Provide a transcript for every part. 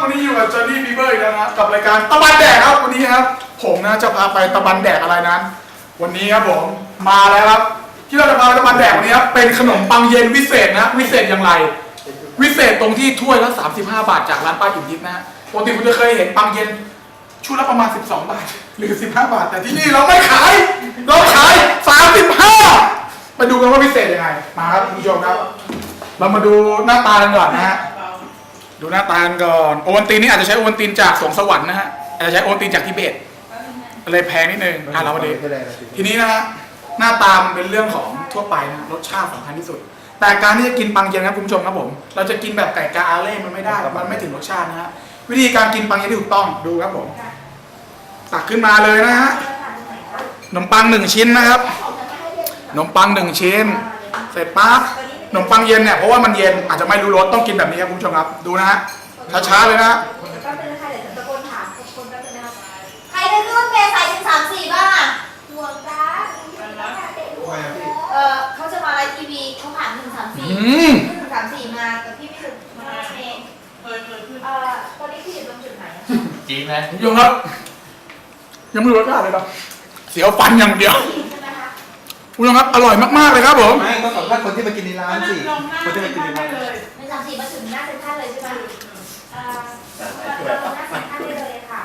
วันนี้อยู่กับจอห์นนี่บีเบอร์อีกแล้วนะกับรายการตะบันแดกครับวันนี้ครับ ผมนะจะพาไปตะบันแดกอะไรนั้น วันนี้ครับผมมาแล้วครับ ที่เราจะพาไปตะบันแดกวันนี้ครับเป็นขนมปังเย็นวิเศษนะวิเศษอย่างไร วิเศษตรงที่ถ้วยละ35 บาทจากร้านป้าอิ่มทิพย์นะฮะปกติคุณจะเคยเห็นปังเย็นชุดละประมาณ 12 บาท หรือ 15 บาท แต่ที่นี่เราไม่ขายเราขาย 35ไปดูกันว่าพิเศษยังไงมาครับคุณผู้ชมครับ เรามาดูหน้าตากันก่อนนะฮะ ดูหน้าตากันก่อนโอวัลตินนี่อาจจะใช้โอวัลตินจากสวงสวรรค์นะฮะอาจจะใช้โอวัลตินจากทิเบตเลยแพงนิดนึงอะเรามาดูทีนี้นะฮะหน้าตามันเป็นเรื่องของทั่วไปนะรสชาติสำคัญที่สุด แต่การที่จะกินปังเย็นครับคุณผู้ชมครับผม เราจะกินแบบไก่กาอาเล่มันไม่ได้ มันไม่ถึงรสชาตินะฮะวิธีการกินปังเย็นที่ถูกต้องดูครับผมตักขึ้นมาเลยนะฮะขนมปังหนึ่งชิ้นนะครับขนมปังหนึ่งชิ้น เสร็จปั๊บ ขนมปังเย็นเนี่ยเพราะว่ามันเย็นอาจจะไม่รู้รสต้องกินแบบนี้ครับคุณผู้ชมครับ ดูนะฮะช้าๆเลยนะฮะแป๊บนึงนะคะเดี๋ยวจะตะโกนถามคนแป๊บนึงนะคะใครได้ขึ้นรถเมล์สายหนึ่งสามสี่บ้างอะห่วงจ้าเออเขาจะมาไลฟ์ทีวีเขาผ่านหนึ่งสามสี่อืมหนึ่งสามสี่มาแต่พี่ไม่ถึงมาเองเอ่อตอนนี้พี่อยู่ตรงจุดไหนอะจริงไหมคุณผู้ชมครับ ยังไม่รู้รสชาติเลยครับเสียวฟันอย่างเดียวใช่ไหม คะคุณผู้ชมครับอร่อยมากๆเลยครับผม ไม่ต้องสัมภาษณ์คนที่มากินในร้านสิคนที่มากินในร้านหนึ่งสามสี่มาถึงหน้าเซ็นทรัลเลยใช่ไหมเอ่อเราหน้าเซ็นทรัลได้เลยค่ะ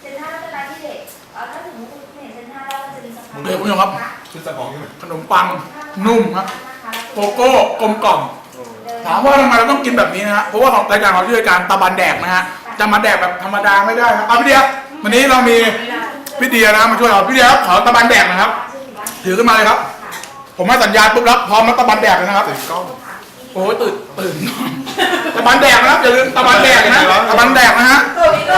เซ็นทรัลเป็นร้านที่เด็กเอ่อถ้าถึงคุณเห็นเซ็นทรัลแล้วมันจะมีสะพานเดี๋ยวคุณผู้ชมครับชุดสมองใช่ไหมขนมปังนุ่มครับโกโก้กลมกล่อม ถามว่าทำไมเราต้องกินแบบนี้นะฮะ เพราะว่าของรายการเราชื่อรายการตะบันแดกนะฮะ จะมาแดกแบบธรรมดาไม่ได้ครับเอาพี่เดียวันนี้เรามีพี่เดียนะมาช่วยเราพี่เดียครับขอตะบันแดกนะครับ ถือขึ้นมาเลยครับ ผมให้สัญญาณปุ๊บรับพร้อมแล้วตะบันแดกเลยนะครับตื่นกล้องโอ้ยตื่นตื่นตะบันแดกนะครับอย่าลืมตะบันแดกนะตะบันแดกนะฮะ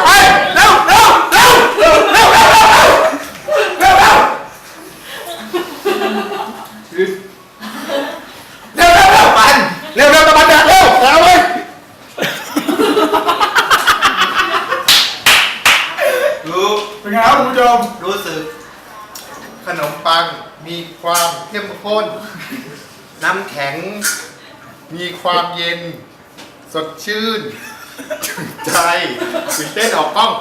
ไปเร็วเร็วเร็วเร็วเร็วเร็วเร็วเร็วเร็วเร็วเร็วเร็วเร็วปันเร็วเร็วตะบันแดกเร็วเอาเลยรู้เป็นไงครับคุณผู้ชมรู้สึก ขนมปังมีความเข้มข้น น้ำแข็ง มีความเย็น สดชื่นถึงใจตื่นเต้นออกกล้อง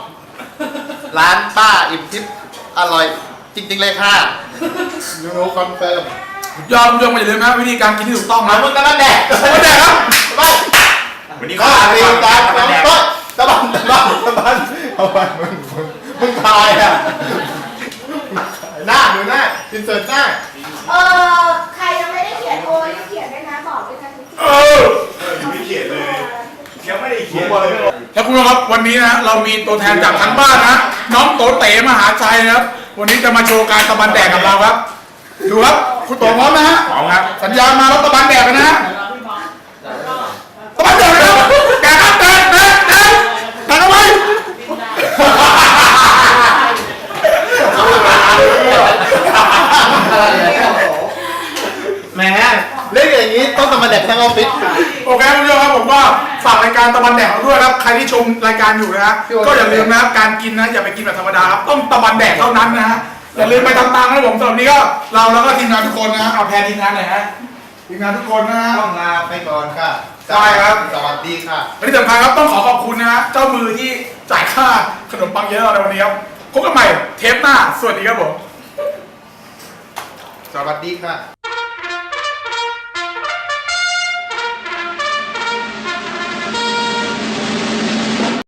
ร้านป้าอิ่มทิพย์อร่อย จริง ๆ เลยค่ะยูโนคอนเฟิร์มยอมยอมอย่าลืมนะวิธีการกินที่ถูกต้องมานะมึงกันแล้วแดกตะบันแดกครับไป วันนี้ ข้า เขา เรียนการน้องต้นตะบันตะบันตะบันเอาไปมึงมึงมึงทายอะ หน้าดูหน้าอินเสิร์ตหน้าเออใครยังไม่ได้เขียนโอ้ยเขียนด้วยนะบอกด้วยนะทุกทีเออไม่เขียนเลยยังไม่ได้เขียนแล้วคุณผู้ชมครับวันนี้นะเรามีตัวแทนจากทางบ้านนะน้องโตเต๋มหาชัยนะครับ วันนี้จะมาโชว์การตะบันแดกกับเราครับดูครับคุณโตพร้อมนะฮะพร้อมครับสัญญาณมาแล้วตะบันแดกกันนะฮะตะบันแดกนะครับแดกครับแดกแดกแดกแดกเอาไว้ แหมเล่นอย่างนี้ต้องทำมาแดกทั้งออฟฟิศ โอเคคุณผู้ชมครับผมก็ฝากรายการตะบันแดกเราด้วยนะครับใครที่ชมรายการอยู่นะฮะก็อย่าลืมนะครับการกินนะอย่าไปกินแบบธรรมดาครับต้องตะบันแดกเท่านั้นนะฮะอย่าลืมไปตามๆนะผมสำหรับวันนี้ก็เราแล้วก็ทีมงานทุกคนนะฮะเอาแทนทีมงานหน่อยฮะทีมงานทุกคนนะฮะ ต้องลาไปก่อนค่ะได้ครับ สวัสดีค่ะ และที่สำคัญครับต้องขอขอบคุณนะฮะเจ้ามือที่จ่ายค่าขนมปังเยอะเราในวันนี้ครับพบกันใหม่เทปหน้าสวัสดีครับผม สวัสดีค่ะ